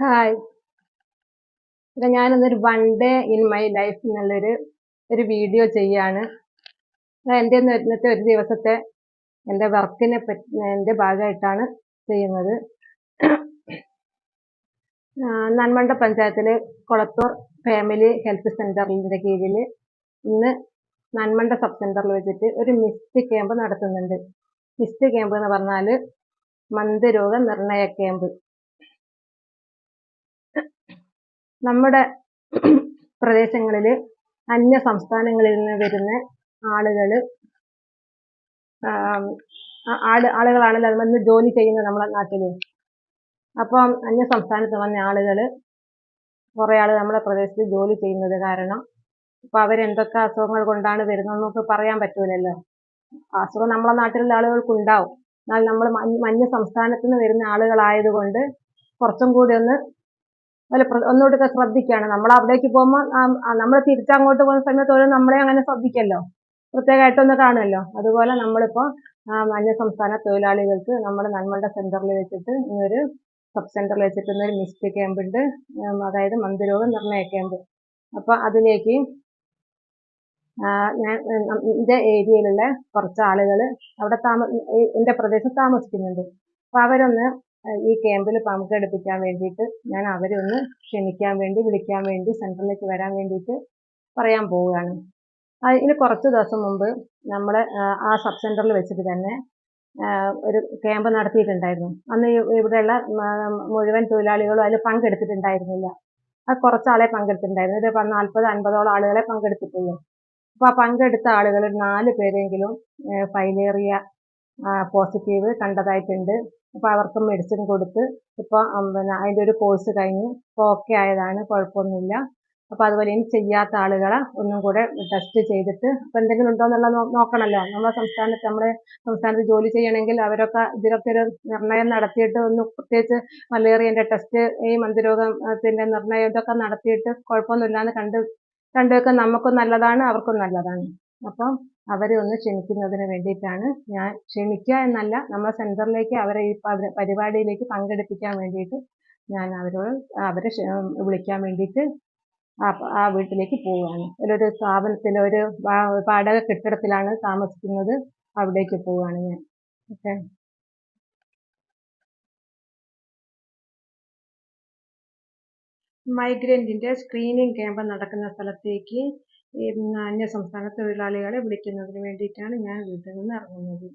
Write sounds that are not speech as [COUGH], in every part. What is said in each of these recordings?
Hi ഇത് ഞാനിന്നൊരു one day in my life എന്നുള്ളൊരു ഒരു വീഡിയോ ചെയ്യാണ്. എന്റെ ഇന്നത്തെ ഒരു ദിവസത്തെ എന്റെ വർക്കിനെ പറ്റി എന്റെ ഭാഗമായിട്ടാണ് ചെയ്യുന്നത്. നന്മണ്ട പഞ്ചായത്തിലെ കൊളത്തൂർ ഫാമിലി ഹെൽത്ത് സെന്ററിന്റെ കീഴിൽ ഇന്ന് നന്മണ്ട സബ് സെന്ററിൽ വെച്ചിട്ട് ഒരു മിസ്റ്റ് ക്യാമ്പ് നടത്തുന്നുണ്ട്. മിസ്റ്റ് ക്യാമ്പ് എന്ന് പറഞ്ഞാൽ മന്ദരോഗ നിർണയ ക്യാമ്പ് നമ്മുടെ പ്രദേശങ്ങളിൽ അന്യ സംസ്ഥാനങ്ങളിൽ നിന്ന് വരുന്ന ആളുകൾ ആൾ ആളുകളാണല്ലോ അത് വന്ന് ജോലി ചെയ്യുന്നത് നമ്മളെ നാട്ടിൽ അപ്പം അന്യ സംസ്ഥാനത്ത് വന്ന ആളുകൾ കുറേ ആൾ നമ്മുടെ പ്രദേശത്ത് ജോലി ചെയ്യുന്നത് കാരണം അപ്പോൾ അവരെന്തൊക്കെ അസുഖങ്ങൾ കൊണ്ടാണ് വരുന്നത് നമുക്ക് പറയാൻ പറ്റൂലല്ലോ. അസുഖം നമ്മളെ നാട്ടിലുള്ള ആളുകൾക്ക് ഉണ്ടാവും എന്നാൽ നമ്മൾ അന്യ സംസ്ഥാനത്ത് നിന്ന് വരുന്ന ആളുകളായതുകൊണ്ട് കുറച്ചും കൂടി ഒന്ന് അല്ല ഒന്നുകൂടെ ശ്രദ്ധിക്കുകയാണ് നമ്മൾ അവിടേക്ക് പോകുമ്പോൾ നമ്മൾ തിരിച്ചങ്ങോട്ട് പോകുന്ന സമയത്ത് ഓരോ നമ്മളെ അങ്ങനെ ശ്രദ്ധിക്കല്ലോ. പ്രത്യേകമായിട്ടൊന്ന് കാണുമല്ലോ. അതുപോലെ നമ്മളിപ്പോൾ അന്യ സംസ്ഥാന തൊഴിലാളികൾക്ക് നമ്മൾ നന്മണ്ട സെന്ററിൽ വെച്ചിട്ട് ഇന്നൊരു സബ് സെന്ററിൽ വെച്ചിട്ട് ഇന്നൊരു മിസ്റ്റ് ക്യാമ്പ് ഉണ്ട്. അതായത് മന്ദരോഗ നിർണയ ക്യാമ്പ്. അപ്പോൾ അതിലേക്ക് ഞാൻ എന്റെ ഏരിയയിലുള്ള കുറച്ച് ആളുകൾ അവിടെ താമ എന്റെ പ്രദേശത്ത് താമസിക്കുന്നുണ്ട്. അപ്പോൾ അവരൊന്ന് ഈ ക്യാമ്പിൽ പങ്കെടുപ്പിക്കാൻ വേണ്ടിയിട്ട് ഞാൻ അവരെ ഒന്ന് ക്ഷണിക്കാൻ വേണ്ടി വിളിക്കാൻ വേണ്ടി സെന്ററിലേക്ക് വരാൻ വേണ്ടിയിട്ട് പറയാൻ പോവുകയാണ്. അതിന് കുറച്ച് ദിവസം മുമ്പ് നമ്മൾ ആ സബ് സെന്ററിൽ വെച്ചിട്ട് തന്നെ ഒരു ക്യാമ്പ് നടത്തിയിട്ടുണ്ടായിരുന്നു. അന്ന് ഇവിടെയുള്ള മുഴുവൻ തൊഴിലാളികളും അതിൽ പങ്കെടുത്തിട്ടുണ്ടായിരുന്നില്ല. അത് കുറച്ചാളെ പങ്കെടുത്തിട്ടുണ്ടായിരുന്നു. ഒരു നാൽപ്പത് അൻപതോളം ആളുകളെ പങ്കെടുത്തിട്ടുള്ളൂ. അപ്പോൾ ആ പങ്കെടുത്ത ആളുകൾ നാല് പേരെങ്കിലും ഫൈലേറിയ പോസിറ്റീവ് കണ്ടതായിട്ടുണ്ട്. അപ്പോൾ അവർക്ക് മെഡിസിൻ കൊടുത്ത് ഇപ്പോൾ പിന്നെ അതിന്റെ ഒരു കോഴ്സ് കഴിഞ്ഞ് ഇപ്പോൾ ഓക്കെ ആയതാണ് കുഴപ്പമൊന്നുമില്ല. അപ്പോൾ അതുപോലെ ഇനി ചെയ്യാത്ത ആളുകളെ ഒന്നും കൂടെ ടെസ്റ്റ് ചെയ്തിട്ട് അപ്പോൾ എന്തെങ്കിലും ഉണ്ടോ എന്നുള്ളത് നോക്കണമല്ലോ നമ്മുടെ സംസ്ഥാനത്ത് നമ്മുടെ സംസ്ഥാനത്ത് ജോലി ചെയ്യണമെങ്കിൽ അവരൊക്കെ ഇതിലൊക്കെ ഒരു നിർണയം നടത്തിയിട്ട് ഒന്ന് പ്രത്യേകിച്ച് മലേറിയന്റെ ടെസ്റ്റ് ഈ മന്ദരോഗത്തിന്റെ നിർണയം ഇതൊക്കെ നടത്തിയിട്ട് കുഴപ്പമൊന്നുമില്ലാന്ന് കണ്ട് കണ്ടു വെക്കാൻ നമുക്കും നല്ലതാണ് അവർക്കും നല്ലതാണ്. അപ്പം അവരെ ഒന്ന് ക്ഷണിക്കുന്നതിന് വേണ്ടിയിട്ടാണ് ഞാൻ ക്ഷണിക്കുക എന്നല്ല നമ്മുടെ സെന്ററിലേക്ക് അവരെ ഈ പരിപാടിയിലേക്ക് പങ്കെടുപ്പിക്കാൻ വേണ്ടിയിട്ട് ഞാൻ അവരോട് അവരെ വിളിക്കാൻ വേണ്ടിയിട്ട് ആ വീട്ടിലേക്ക് പോവുകയാണ്. ഒരു സ്ഥാപനത്തിൽ ഒരു വാടക കെട്ടിടത്തിലാണ് താമസിക്കുന്നത്. അവിടേക്ക് പോവുകയാണ് ഞാൻ. ഓക്കെ. മൈഗ്രന്റിന്റെ സ്ക്രീനിങ് ക്യാമ്പ് നടക്കുന്ന സ്ഥലത്തേക്ക് അന്യസംസ്ഥാന തൊഴിലാളികളെ വിളിക്കുന്നതിന് വേണ്ടിയിട്ടാണ് ഞാൻ വീട്ടിൽ നിന്ന് ഇറങ്ങുന്നത്.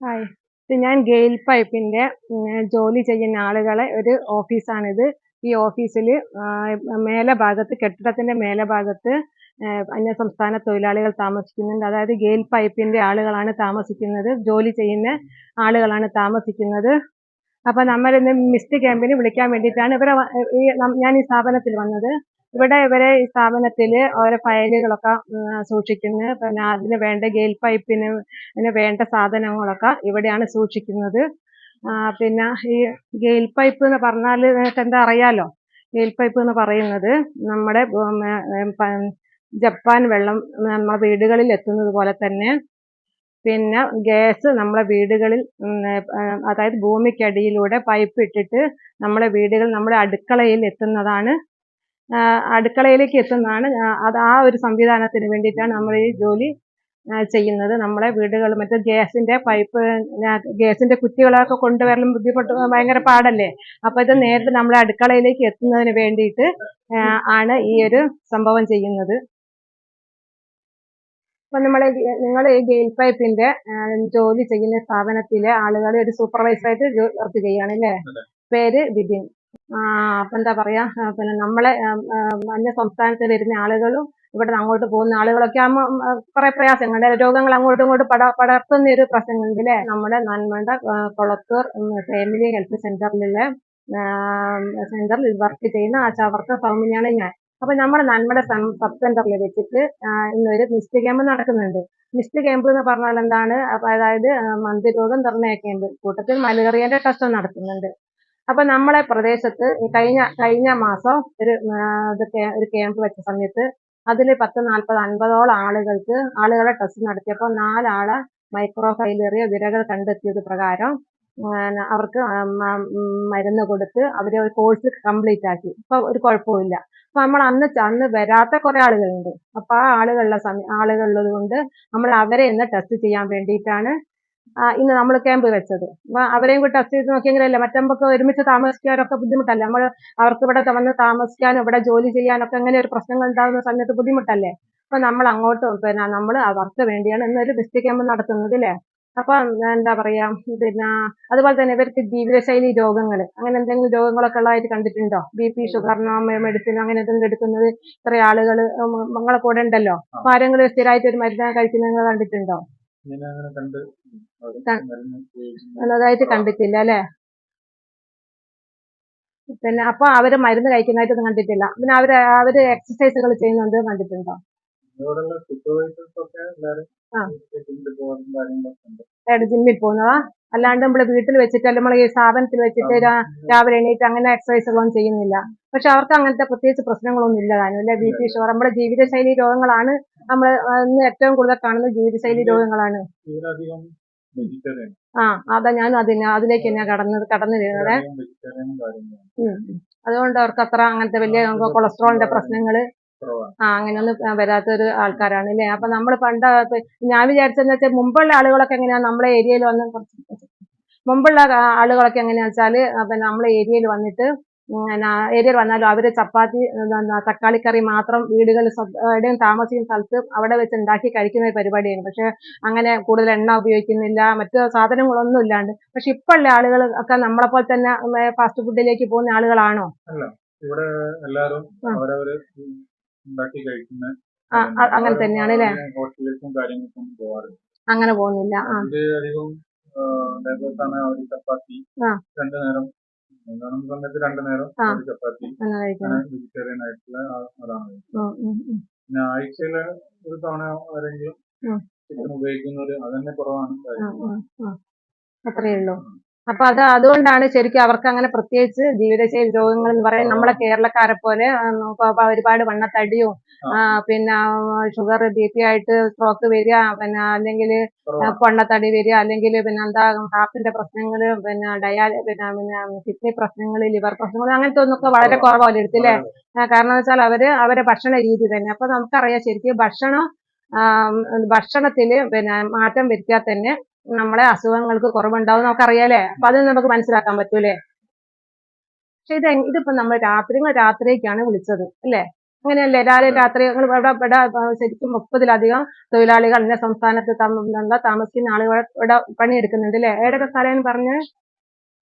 ഹായ്. ഇത് ഞാൻ ഗെയിൽ പൈപ്പിന്റെ ജോലി ചെയ്യുന്ന ആളുകളെ ഒരു ഓഫീസാണിത്. ഈ ഓഫീസിൽ മേലെ ഭാഗത്ത് കെട്ടിടത്തിന്റെ മേലെ ഭാഗത്ത് അന്യ സംസ്ഥാന തൊഴിലാളികൾ താമസിക്കുന്നുണ്ട്. അതായത് ഗെയിൽ പൈപ്പിന്റെ ആളുകളാണ് താമസിക്കുന്നത് ജോലി ചെയ്യുന്ന ആളുകളാണ് താമസിക്കുന്നത്. അപ്പോൾ നമ്മൾ ഇന്ന് മിസ്റ്റ് ക്യാമ്പിന് വിളിക്കാൻ വേണ്ടിയിട്ടാണ് ഇവരെ ഈ ഞാൻ ഈ സ്ഥാപനത്തിൽ വന്നത്. ഇവിടെ ഇവരെ ഈ സ്ഥാപനത്തിൽ ഓരോ ഫയലുകളൊക്കെ സൂക്ഷിക്കുന്നത് പിന്നെ അതിന് വേണ്ട ഗെയിൽ പൈപ്പിന് അതിന് വേണ്ട സാധനങ്ങളൊക്കെ ഇവിടെയാണ് സൂക്ഷിക്കുന്നത്. പിന്നെ ഈ ഗെയിൽ പൈപ്പ് എന്ന് പറഞ്ഞാൽ നിങ്ങൾക്ക് എന്താ അറിയാലോ? ഗെയിൽ പൈപ്പ് എന്ന് പറയുന്നത് നമ്മുടെ ജപ്പാൻ വെള്ളം നമ്മുടെ വീടുകളിൽ എത്തുന്നത് പോലെ തന്നെ പിന്നെ ഗ്യാസ് നമ്മളെ വീടുകളിൽ അതായത് ഭൂമിക്കടിയിലൂടെ പൈപ്പ് ഇട്ടിട്ട് നമ്മളെ വീടുകൾ നമ്മുടെ അടുക്കളയിൽ എത്തുന്നതാണ്. അടുക്കളയിലേക്ക് എത്തുന്നതാണ്. അത് ആ ഒരു സംവിധാനത്തിന് വേണ്ടിയിട്ടാണ് നമ്മൾ ഈ ജോലി ചെയ്യുന്നത്. നമ്മളെ വീടുകൾ മറ്റേ ഗ്യാസിന്റെ പൈപ്പ് ഗ്യാസിന്റെ കുറ്റികളൊക്കെ കൊണ്ടുവരലും ബുദ്ധിമുട്ട് ഭയങ്കര പാടല്ലേ? അപ്പോൾ ഇത് നേരിട്ട് നമ്മളെ അടുക്കളയിലേക്ക് എത്തുന്നതിന് വേണ്ടിയിട്ട് ആണ് ഈ ഒരു സംഭവം ചെയ്യുന്നത്. അപ്പം നമ്മളെ നിങ്ങൾ ഈ ഗെയിൽ പൈപ്പിന്റെ ജോലി ചെയ്യുന്ന സ്ഥാപനത്തിലെ ആളുകൾ ഒരു സൂപ്പർവൈസറായിട്ട് വർക്ക് ചെയ്യാണ് അല്ലേ പേര് ബിബിൻ ആ അപ്പൊ എന്താ പറയാ പിന്നെ നമ്മളെ അന്യ സംസ്ഥാനത്ത് വരുന്ന ആളുകളും ഇവിടെ അങ്ങോട്ട് പോകുന്ന ആളുകളൊക്കെ ആകുമ്പോൾ കുറെ പ്രയാസങ്ങൾ രോഗങ്ങൾ അങ്ങോട്ടും ഇങ്ങോട്ടും പട പടർത്തുന്ന ഒരു പ്രശ്നങ്ങളുണ്ട് അല്ലേ നമ്മുടെ നന്മണ്ട കൊളത്തൂർ ഫാമിലി ഹെൽത്ത് സെന്ററിലെ സെന്ററിൽ വർക്ക് ചെയ്യുന്ന ആശാ വർക്കർ സൗമ്യയാണ് ഞാൻ. അപ്പൊ നമ്മുടെ നന്മയുടെ സബ് സെന്ററിൽ വെച്ചിട്ട് ഇന്നൊരു മിസ്റ്റ് ക്യാമ്പ് നടക്കുന്നുണ്ട്. മിസ്റ്റ് ക്യാമ്പ് എന്ന് പറഞ്ഞാൽ എന്താണ്? അപ്പൊ അതായത് മന്ത്രി രോഗം നിർണയ ക്യാമ്പ് കൂട്ടത്തിൽ മലേറിയന്റെ ടെസ്റ്റ് നടത്തുന്നുണ്ട്. അപ്പൊ നമ്മളെ പ്രദേശത്ത് കഴിഞ്ഞ കഴിഞ്ഞ മാസം ഒരു ഒരു ക്യാമ്പ് വെച്ച സമയത്ത് അതിൽ പത്ത് നാൽപ്പത് അൻപതോളം ആളുകൾക്ക് ആളുകളെ ടെസ്റ്റ് നടത്തിയപ്പോൾ നാലാളെ മൈക്രോ ഫൈലേറിയ വിരകൾ കണ്ടെത്തിയത് പ്രകാരം അവർക്ക് മരുന്ന് കൊടുത്ത് അവരെ ഒരു കോഴ്സ് കംപ്ലീറ്റ് ആക്കി. ഇപ്പൊ ഒരു കുഴപ്പമില്ല അപ്പൊ നമ്മൾ അന്ന് അന്ന് വരാത്ത കുറെ ആളുകളുണ്ട്. അപ്പൊ ആ ആളുകളുടെ സമയം ആളുകളുള്ളത് കൊണ്ട് നമ്മൾ അവരെ ഇന്ന് ടെസ്റ്റ് ചെയ്യാൻ വേണ്ടിയിട്ടാണ് ഇന്ന് നമ്മൾ ക്യാമ്പ് വെച്ചത്. അപ്പൊ അവരെയും കൂടി ടെസ്റ്റ് ചെയ്ത് നോക്കിയെങ്കിലല്ലേ മറ്റമ്പൊക്കെ ഒരുമിച്ച് താമസിക്കാനൊക്കെ ബുദ്ധിമുട്ടല്ലേ? നമ്മൾ അവർക്ക് ഇവിടെ വന്ന് താമസിക്കാനും ഇവിടെ ജോലി ചെയ്യാനൊക്കെ അങ്ങനെ ഒരു പ്രശ്നങ്ങൾ ഉണ്ടാകുന്ന സമയത്ത് ബുദ്ധിമുട്ടല്ലേ? അപ്പൊ നമ്മൾ അങ്ങോട്ട് പിന്നെ നമ്മൾ അവർക്ക് വേണ്ടിയാണ് ഇന്നൊരു ബെസ്റ്റ് ക്യാമ്പ് നടത്തുന്നത് അല്ലേ അപ്പൊ എന്താ പറയാ പിന്നെ അതുപോലെ തന്നെ ഇവർക്ക് ജീവിതശൈലി രോഗങ്ങൾ അങ്ങനെ എന്തെങ്കിലും രോഗങ്ങളൊക്കെ ഉള്ളതായിട്ട് കണ്ടിട്ടുണ്ടോ? ബി പി ഷുഗറിനോ മെഡിസിൻ അങ്ങനെ എന്തെങ്കിലും എടുക്കുന്നത്? ഇത്ര ആളുകൾ നിങ്ങളെ കൂടെ ഉണ്ടല്ലോ. അപ്പൊ ആരെങ്കിലും സ്ഥിരമായിട്ട് ഒരു മരുന്ന് കഴിക്കുന്നത് നിങ്ങൾ കണ്ടിട്ടുണ്ടോ? എന്നതായിട്ട് കണ്ടിട്ടില്ല അല്ലെ? പിന്നെ അപ്പൊ അവർ മരുന്ന് കഴിക്കുന്നതായിട്ടൊന്നും കണ്ടിട്ടില്ല. പിന്നെ അവർ അവർ എക്സസൈസുകൾ ചെയ്യുന്നുണ്ട് കണ്ടിട്ടുണ്ടോ? ഇവിടെയുള്ള സൂപ്പർവൈസേഴ്സ് ഒക്കെ എല്ലാവരും. ജിമ്മിൽ പോകുന്നതാ? അല്ലാണ്ട് നമ്മൾ വീട്ടിൽ വെച്ചിട്ട് അല്ല നമ്മളെ ഈ സ്ഥാപനത്തിൽ വെച്ചിട്ട് രാവിലെ എണീറ്റ് അങ്ങനെ എക്സസൈസുകളൊന്നും ചെയ്യുന്നില്ല. പക്ഷെ അവർക്ക് അങ്ങനത്തെ പ്രത്യേകിച്ച് പ്രശ്നങ്ങളൊന്നും ഇല്ല താനും അല്ലെ? B P sugar. നമ്മുടെ ജീവിതശൈലി രോഗങ്ങളാണ് നമ്മൾ ഇന്ന് ഏറ്റവും കൂടുതൽ കാണുന്ന ജീവിതശൈലി രോഗങ്ങളാണ്. ആ അതാ ഞാനും അതിന് അതിലേക്ക് തന്നെ കടന്നത് കടന്നു ഉം. അതുകൊണ്ട് അവർക്ക് അത്ര അങ്ങനത്തെ വലിയ കൊളസ്ട്രോളിന്റെ പ്രശ്നങ്ങൾ ആ അങ്ങനെയൊന്നും വരാത്തൊരു ആൾക്കാരാണ് അല്ലേ? അപ്പൊ നമ്മൾ പണ്ട് ഞാൻ വിചാരിച്ചെന്ന് വെച്ചാൽ മുമ്പുള്ള ആളുകളൊക്കെ എങ്ങനെയാ നമ്മളെ ഏരിയയിൽ വന്ന് കുറച്ച് മുമ്പുള്ള ആളുകളൊക്കെ എങ്ങനെയാ വെച്ചാൽ പിന്നെ നമ്മളെ ഏരിയയിൽ വന്നിട്ട് ഏരിയയിൽ വന്നാലും അവർ ചപ്പാത്തി തക്കാളിക്കറി മാത്രം വീടുകളിൽ എവിടെയും താമസിക്കുന്ന സ്ഥലത്ത് അവിടെ വെച്ച് ഉണ്ടാക്കി കഴിക്കുന്ന ഒരു പരിപാടിയാണ്. പക്ഷെ അങ്ങനെ കൂടുതൽ എണ്ണ ഉപയോഗിക്കുന്നില്ല മറ്റു സാധനങ്ങളൊന്നും ഇല്ലാണ്ട്. പക്ഷെ ഇപ്പോഴുള്ള ആളുകൾ ഒക്കെ നമ്മളെ പോലെ തന്നെ ഫാസ്റ്റ് ഫുഡിലേക്ക് പോകുന്ന ആളുകളാണോ? ഇവിടെ എല്ലാവരും ഉണ്ടാക്കി കഴിക്കുന്ന അങ്ങനെ തന്നെയാണ് അല്ലേ? ഹോട്ടലിലേക്കും കാര്യങ്ങൾക്കും പോവാറില്ല. അങ്ങനെ പോകുന്നില്ല. ആ. അതിൽ അധികം ഡൈവേഴ്സ് ആണ് അവർ ചപ്പാത്തി. രണ്ടു നേരം കാണുന്ന സമയത്ത് രണ്ടു നേരം ചപ്പാത്തി. വെജിറ്റേറിയൻ ആയിട്ടുള്ള അതാണ്. പിന്നെ ആഴ്ചയിൽ ഒരു തവണ ആരെങ്കിലും. ചിക്കൻ ഉപയോഗിക്കുന്നവര് അതന്നെ കുറവാണ്. അത്രയേ ഉള്ളൂ. അപ്പൊ അത് അതുകൊണ്ടാണ് ശരിക്കും അവർക്ക് അങ്ങനെ പ്രത്യേകിച്ച് ജീവിതശൈലി രോഗങ്ങൾ എന്ന് പറയാൻ നമ്മളെ കേരളക്കാരെ പോലെ ഒരുപാട് വണ്ണത്തടിയും പിന്നെ ഷുഗർ ബി പി ആയിട്ട് സ്ട്രോക്ക് വരിക പിന്നെ അല്ലെങ്കിൽ വണ്ണത്തടി പൊണ്ണത്തടി വരിക അല്ലെങ്കിൽ പിന്നെ എന്താ ഹാർട്ടിന്റെ പ്രശ്നങ്ങൾ പിന്നെ ഡയാലി പിന്നെ പിന്നെ കിഡ്നി പ്രശ്നങ്ങൾ ലിവർ പ്രശ്നങ്ങൾ അങ്ങനത്തെ ഒന്നൊക്കെ വളരെ കുറവല്ലേ എടുത്തില്ലേ കാരണം എന്ന് വെച്ചാൽ അവർ അവരെ ഭക്ഷണ രീതി തന്നെ. അപ്പൊ നമുക്കറിയാം ശരിക്കും ഭക്ഷണം ഭക്ഷണത്തിൽ ഭക്ഷണത്തിൽ പിന്നെ മാറ്റം വരുത്തിയാൽ തന്നെ നമ്മളെ അസുഖങ്ങൾക്ക് കുറവുണ്ടാവും നമുക്ക് നമുക്കറിയാലേ? അപ്പൊ അത് നമുക്ക് മനസ്സിലാക്കാൻ പറ്റൂലേ? പക്ഷെ ഇത് ഇതിപ്പോ നമ്മൾ രാത്രി രാത്രിക്കാണ് വിളിച്ചത് അല്ലേ? അങ്ങനെയല്ലേ? രാവിലെ രാത്രി ഇവിടെ ഇവിടെ ശരിക്കും മുപ്പതിലധികം തൊഴിലാളികൾ അന്യ സംസ്ഥാനത്ത് താമസിക്കുന്ന ആളുകൾ ഇവിടെ പണിയെടുക്കുന്നുണ്ട് അല്ലേ? ഏടൊക്കെ സ്ഥലം പറഞ്ഞ്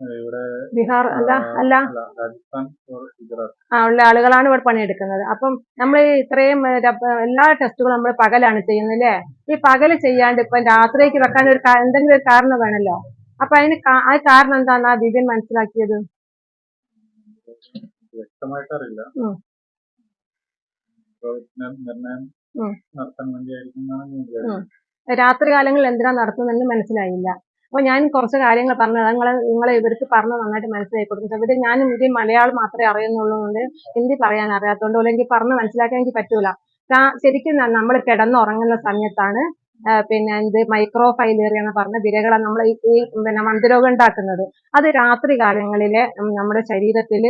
ഇവിടെ ബീഹാർ അല്ല അല്ല. രാജസ്ഥാൻ ഉള്ള ആളുകളാണ് ഇവിടെ പണിയെടുക്കുന്നത്. അപ്പം നമ്മൾ ഇത്രയും എല്ലാ ടെസ്റ്റുകളും നമ്മൾ പകലാണ് ചെയ്യുന്നത് അല്ലേ ഈ പകൽ ചെയ്യാണ്ട് ഇപ്പം രാത്രിക്ക് വെക്കാൻ ഒരു എന്തെങ്കിലും ഒരു കാരണം വേണല്ലോ? അപ്പൊ അതിന് ആ കാരണം എന്താണ് ആ ദിവ്യൻ മനസ്സിലാക്കിയത്? വ്യക്തമായിട്ട് അറിയില്ല. നിർണയം. നടത്താൻ വേണ്ടിയായിരിക്കും രാത്രി കാലങ്ങളിൽ എന്തിനാ നടത്തുന്നതെന്ന് മനസ്സിലായില്ല. അപ്പൊ ഞാൻ കുറച്ച് കാര്യങ്ങൾ പറഞ്ഞത് നിങ്ങളെ നിങ്ങളെ ഇവർക്ക് പറഞ്ഞ് നന്നായിട്ട് മനസ്സിലാക്കി കൊടുക്കും. ഇവർ ഞാൻ ഇന്ത്യ മലയാളം മാത്രമേ അറിയുന്നുള്ളതുകൊണ്ട് ഹിന്ദി പറയാൻ അറിയാത്തതുകൊണ്ട് അല്ലെങ്കിൽ പറഞ്ഞ് മനസ്സിലാക്കാൻ എനിക്ക് പറ്റൂല. ശരിക്കും നമ്മൾ കിടന്നുറങ്ങുന്ന സമയത്താണ് പിന്നെ ഇത് മൈക്രോ ഫൈലേറിയ എന്ന് പറഞ്ഞ വിരകളെ നമ്മൾ ഈ പിന്നെ മന്ദരോഗം ഉണ്ടാക്കുന്നത്. അത് രാത്രി കാലങ്ങളിലെ നമ്മുടെ ശരീരത്തിൽ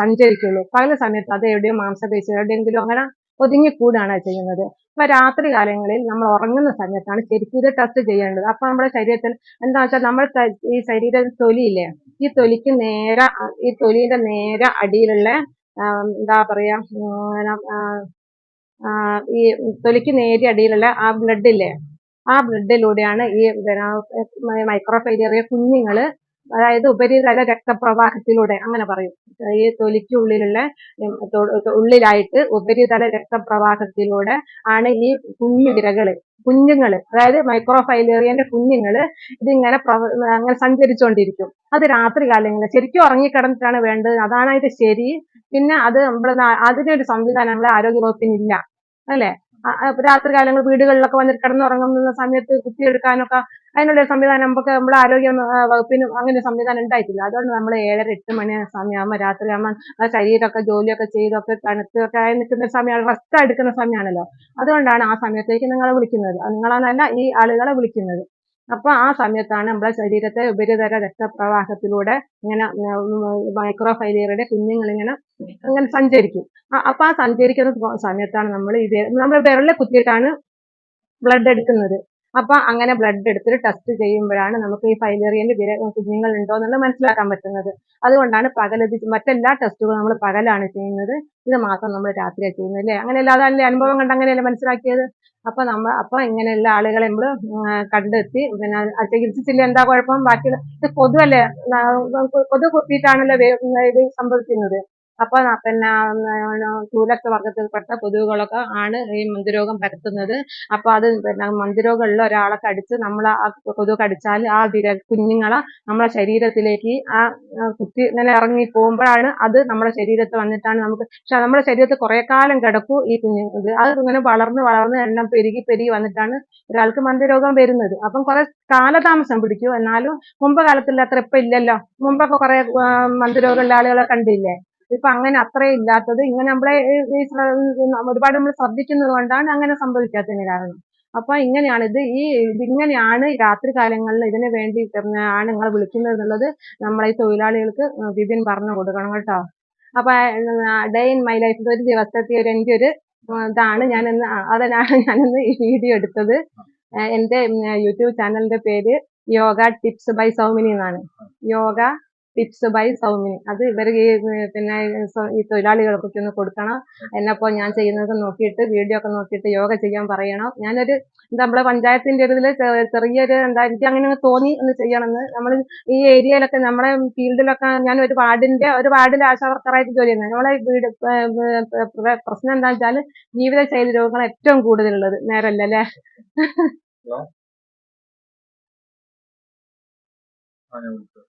സഞ്ചരിക്കുള്ളൂ. പല സമയത്ത് അത് എവിടെയോ മാംസപേശി എവിടെയെങ്കിലും അങ്ങനെ ഒതുങ്ങിക്കൂടാണ് ചെയ്യുന്നത്. അപ്പൊ രാത്രി കാലങ്ങളിൽ നമ്മൾ ഉറങ്ങുന്ന സമയത്താണ് ശരിക്കും ഇത് ടെസ്റ്റ് ചെയ്യേണ്ടത്. അപ്പൊ നമ്മുടെ ശരീരത്തിൽ എന്താ വെച്ചാൽ നമ്മൾ ഈ ശരീര തൊലിയില്ലേ ഈ തൊലിക്ക് നേരെ ഈ തൊലിയുടെ നേരെ അടിയിലുള്ള എന്താ പറയാ ഈ തൊലിക്ക് നേരെ അടിയിലുള്ള ആ ബ്ലഡ് ഇല്ലേ ആ ബ്ലഡിലൂടെയാണ് ഈ മൈക്രോ ഫൈലേറിയ കുഞ്ഞുങ്ങൾ അതായത് ഉപരിതല രക്തപ്രവാഹത്തിലൂടെ അങ്ങനെ പറയും. ഈ തൊലിക്കുള്ളിലുള്ള ഉള്ളിലായിട്ട് ഉപരിതല രക്തപ്രവാഹത്തിലൂടെ ആണ് ഈ കുഞ്ഞു വിരകൾ കുഞ്ഞുങ്ങൾ അതായത് മൈക്രോഫൈലേറിയന്റെ കുഞ്ഞുങ്ങൾ ഇതിങ്ങനെ അങ്ങനെ സഞ്ചരിച്ചുകൊണ്ടിരിക്കും അത് രാത്രി കാലങ്ങളിൽ ശരിക്കും ഉറങ്ങിക്കിടന്നിട്ടാണ് വേണ്ടത്. അതാണ് അതിന്റെ ശരി. പിന്നെ അത് അതിനൊരു സംവിധാനം നമ്മുടെ ആരോഗ്യവകുപ്പിനില്ല. അല്ലെ? രാത്രി കാലങ്ങൾ വീടുകളിലൊക്കെ വന്നിട്ട് കിടന്നുറങ്ങുന്ന സമയത്ത് കുത്തിയെടുക്കാനൊക്കെ അതിനുള്ള സംവിധാനം നമുക്ക് നമ്മുടെ ആരോഗ്യ വകുപ്പിന് അങ്ങനെ സംവിധാനം ഉണ്ടായിട്ടില്ല. അതുകൊണ്ട് നമ്മൾ ഏഴര എട്ട് മണി സമയമാകുമ്പോൾ രാത്രി ആകുമ്പോൾ ശരീരമൊക്കെ ജോലിയൊക്കെ ചെയ്തൊക്കെ തണുത്തൊക്കെ ആയി നിൽക്കുന്ന സമയമാണ് റെസ്റ്റ് എടുക്കുന്ന സമയമാണല്ലോ. അതുകൊണ്ടാണ് ആ സമയത്തേക്ക് നിങ്ങളെ വിളിക്കുന്നത്. നിങ്ങളാണല്ല ഈ ആളുകളെ വിളിക്കുന്നത്. അപ്പൊ ആ സമയത്താണ് നമ്മുടെ ശരീരത്തെ ഉപരിതല രക്തപ്രവാഹത്തിലൂടെ ഇങ്ങനെ മൈക്രോഫൈലിയറുടെ കുഞ്ഞുങ്ങൾ ഇങ്ങനെ അങ്ങനെ സഞ്ചരിക്കും. അപ്പോൾ അപ്പൊ ആ സഞ്ചരിക്കുന്ന സമയത്താണ് നമ്മൾ ഇത് നമ്മൾ വിരലിൽ കുത്തിയിട്ടാണ് ബ്ലഡ് എടുക്കുന്നത്. അപ്പൊ അങ്ങനെ ബ്ലഡ് എടുത്തിട്ട് ടെസ്റ്റ് ചെയ്യുമ്പോഴാണ് നമുക്ക് ഈ ഫൈലേറിയന്റെ വിര കുഞ്ഞുങ്ങൾ ഉണ്ടോ എന്നുള്ളത് മനസ്സിലാക്കാൻ പറ്റുന്നത്. അതുകൊണ്ടാണ് പകൽ മറ്റെല്ലാ ടെസ്റ്റുകളും നമ്മൾ പകലാണ് ചെയ്യുന്നത്. ഇത് മാത്രം നമ്മൾ രാത്രിയാണ് ചെയ്യുന്നത് അല്ലേ? അങ്ങനെ അതല്ലേ അനുഭവം കണ്ട് അങ്ങനെയല്ലേ മനസ്സിലാക്കിയത്? അപ്പൊ നമ്മൾ അപ്പൊ ഇങ്ങനെയുള്ള ആളുകളെ നമ്മൾ കണ്ടെത്തി പിന്നെ ചികിത്സിച്ചില്ല എന്താ കുഴപ്പം? ബാക്കി ഇത് കൊതുവല്ലേ കൊതു കുത്തിയിട്ടാണല്ലോ ഇത് സംഭവിക്കുന്നത്. അപ്പൊ ന- പിന്നെ ചൂലക്ക വർഗത്തിൽപ്പെട്ട കൊതുകുകളൊക്കെ ആണ് ഈ മന്ത്രിരോഗം പരത്തുന്നത്. അപ്പൊ അത് പിന്നെ മന്ദരോഗമുള്ള ഒരാളെ കടിച്ച് നമ്മൾ ആ കൊതുക് കടിച്ചാൽ ആ വിര കുഞ്ഞുങ്ങളെ നമ്മളെ ശരീരത്തിലേക്ക് ആ ആ കുത്തി ഇങ്ങനെ ഇറങ്ങി പോകുമ്പോഴാണ് അത് നമ്മുടെ ശരീരത്തിൽ വന്നിട്ടാണ് നമുക്ക് പക്ഷെ നമ്മുടെ ശരീരത്തിൽ കുറെ കാലം കിടക്കും ഈ കുഞ്ഞു അത് ഇങ്ങനെ വളർന്ന് വളർന്ന് എണ്ണം പെരുകി പെരുകി വന്നിട്ടാണ് ഒരാൾക്ക് മന്ത്രിരോഗം വരുന്നത്. അപ്പം കുറെ കാലതാമസം പിടിക്കും. എന്നാലും മുമ്പ് കാലത്തിൽ അത്ര ഇപ്പൊ ഇല്ലല്ലോ. മുമ്പൊക്കെ കുറെ മന്ത്രിരോഗമുള്ള ആളുകളെ കണ്ടില്ലേ? ഇപ്പൊ അങ്ങനെ അത്രയും ഇല്ലാത്തത്. ഇങ്ങനെ നമ്മളെ ഒരുപാട് നമ്മൾ ശ്രദ്ധിക്കുന്നത് കൊണ്ടാണ് അങ്ങനെ സംഭവിക്കാത്തതിന് കാരണം. അപ്പൊ ഇങ്ങനെയാണ് ഇത് ഈ ഇതിങ്ങനെയാണ് രാത്രി കാലങ്ങളിൽ ഇതിനു വേണ്ടി ആണ് നിങ്ങൾ വിളിക്കുന്നത് എന്നുള്ളത് നമ്മളെ ഈ തൊഴിലാളികൾക്ക് വിപിൻ പറഞ്ഞു കൊടുക്കണം കേട്ടോ. അപ്പൊ ഡേ ഇൻ മൈ ലൈഫ് ഒരു ദിവസത്തെ ഒരു എന്റെ ഒരു ഇതാണ് ഞാൻ അതിനാണ് [LAUGHS] ഞാനിന്ന് ഈ വീഡിയോ എടുത്തത്. എന്റെ യൂട്യൂബ് ചാനലിന്റെ പേര് യോഗ ടിപ്സ് ബൈ സൗമിനി എന്നാണ്. യോഗ ടിപ്സ് ബൈ സൗമിനി അത് ഇവർ പിന്നെ ഈ തൊഴിലാളികൾക്കൊക്കെ ഒന്ന് കൊടുക്കണം. എന്നപ്പോ ഞാൻ ചെയ്യുന്നത് നോക്കിയിട്ട് വീഡിയോ ഒക്കെ നോക്കിയിട്ട് യോഗ ചെയ്യാൻ പറയണം. ഞാനൊരു എന്താ നമ്മളെ പഞ്ചായത്തിന്റെ ഒരു ഇതിൽ ചെറിയൊരു എന്താ എനിക്ക് അങ്ങനെ അങ്ങ് തോന്നി ഒന്ന് ചെയ്യണമെന്ന്. നമ്മൾ ഈ ഏരിയയിലൊക്കെ നമ്മുടെ ഫീൽഡിലൊക്കെ ഞാൻ ഒരു വാർഡിന്റെ ഒരു വാർഡിൽ ആശാവർക്കറായിട്ട് ജോലി ചെയ്യുന്നത്. നമ്മളെ വീട് പ്രശ്നം എന്താ വെച്ചാൽ ജീവിതശൈലി രോഗങ്ങൾ ഏറ്റവും കൂടുതലുള്ളത്. നേരല്ല ആ ഞാൻ വിളിച്ചത്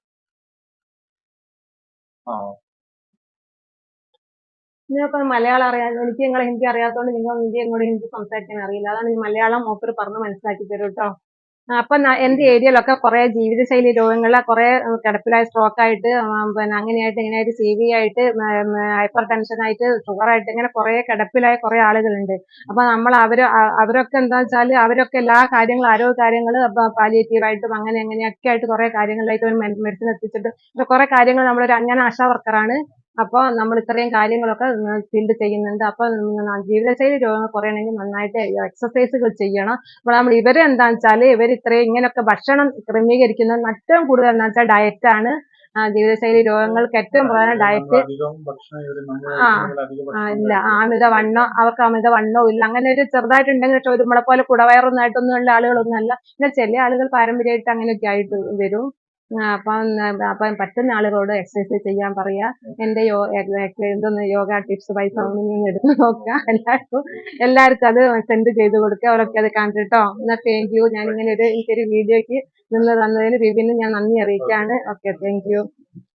നിങ്ങൾക്ക് മലയാളം അറിയാം എനിക്ക് നിങ്ങളെ ഹിന്ദി അറിയാത്തതുകൊണ്ട് നിങ്ങൾ ഹിന്ദി എങ്ങോട്ട് ഹിന്ദി സംസാരിക്കാൻ അറിയില്ല. അതാണ് മലയാളം മൂപ്പർ പറഞ്ഞ് മനസ്സിലാക്കി തരും കേട്ടോ അപ്പൊ എന്റെ ഏരിയയിലൊക്കെ കുറെ ജീവിതശൈലി രോഗങ്ങളെ കുറെ കിടപ്പിലായി സ്ട്രോക്ക് ആയിട്ട് പിന്നെ അങ്ങനെയായിട്ട് ഇങ്ങനെയായിട്ട് സി വി ആയിട്ട് ഹൈപ്പർ ടെൻഷൻ ആയിട്ട് ഷുഗർ ആയിട്ട് ഇങ്ങനെ കുറെ കിടപ്പിലായ കുറെ ആളുകളുണ്ട്. അപ്പൊ നമ്മൾ അവർ അവരൊക്കെ എന്താ വെച്ചാൽ അവരൊക്കെ എല്ലാ കാര്യങ്ങളും ആരോഗ്യ കാര്യങ്ങൾ പാലിയേറ്റീവ് ആയിട്ടും അങ്ങനെ അങ്ങനെയൊക്കെ ആയിട്ട് കുറെ കാര്യങ്ങളിലായിട്ട് മെഡിസിൻ എത്തിച്ചിട്ട് കുറെ കാര്യങ്ങൾ നമ്മളൊരു ഞാൻ ആശാ വർക്കറാണ് അപ്പൊ നമ്മൾ ഇത്രയും കാര്യങ്ങളൊക്കെ ഫീൽഡ് ചെയ്യുന്നുണ്ട്. അപ്പോൾ ജീവിതശൈലി രോഗങ്ങൾ കുറയണമെങ്കിൽ നന്നായിട്ട് എക്സസൈസുകൾ ചെയ്യണം. അപ്പോൾ നമ്മൾ ഇവർ എന്താന്ന് വെച്ചാൽ ഇവർ ഇത്രയും ഇങ്ങനെയൊക്കെ ഭക്ഷണം ക്രമീകരിക്കുന്നത് ഏറ്റവും കൂടുതൽ എന്താ വെച്ചാൽ ഡയറ്റാണ് ജീവിതശൈലി രോഗങ്ങൾക്ക് ഏറ്റവും പ്രധാന ഡയറ്റ് ആ. ഇല്ല. അമിത വണ്ണം അവർക്ക് അമിത വണ്ണവും ഇല്ല. അങ്ങനെ ഒരു ചെറുതായിട്ടുണ്ടെങ്കിൽ പക്ഷെ ഒരു നമ്മളെ പോലെ കുടവയറൊന്നും ആയിട്ടൊന്നും ഉള്ള ആളുകളൊന്നും അല്ല. പിന്നെ ചില ആളുകൾ പാരമ്പര്യമായിട്ട് അങ്ങനെയൊക്കെ ആയിട്ട് വരും. അപ്പം അപ്പം പറ്റുന്ന ആളുകളോട് എക്സസൈസ് ചെയ്യാൻ പറയാ. എന്റെ എന്തൊന്ന് യോഗ ടിപ്സ് ഒന്ന് എടുത്ത് നോക്കുക. എല്ലാവർക്കും എല്ലാവർക്കും അത് സെൻഡ് ചെയ്ത് കൊടുക്കുക. അവരൊക്കെ അത് കണ്ടിട്ടോ? എന്നാ താങ്ക് യു ഞാൻ ഇങ്ങനെ ഒരു എനിക്കൊരു വീഡിയോക്ക് നിന്ന് തന്നതിന് വിപിന് ഞാൻ നന്ദി അറിയിക്കുകയാണ് ഓക്കെ താങ്ക് യു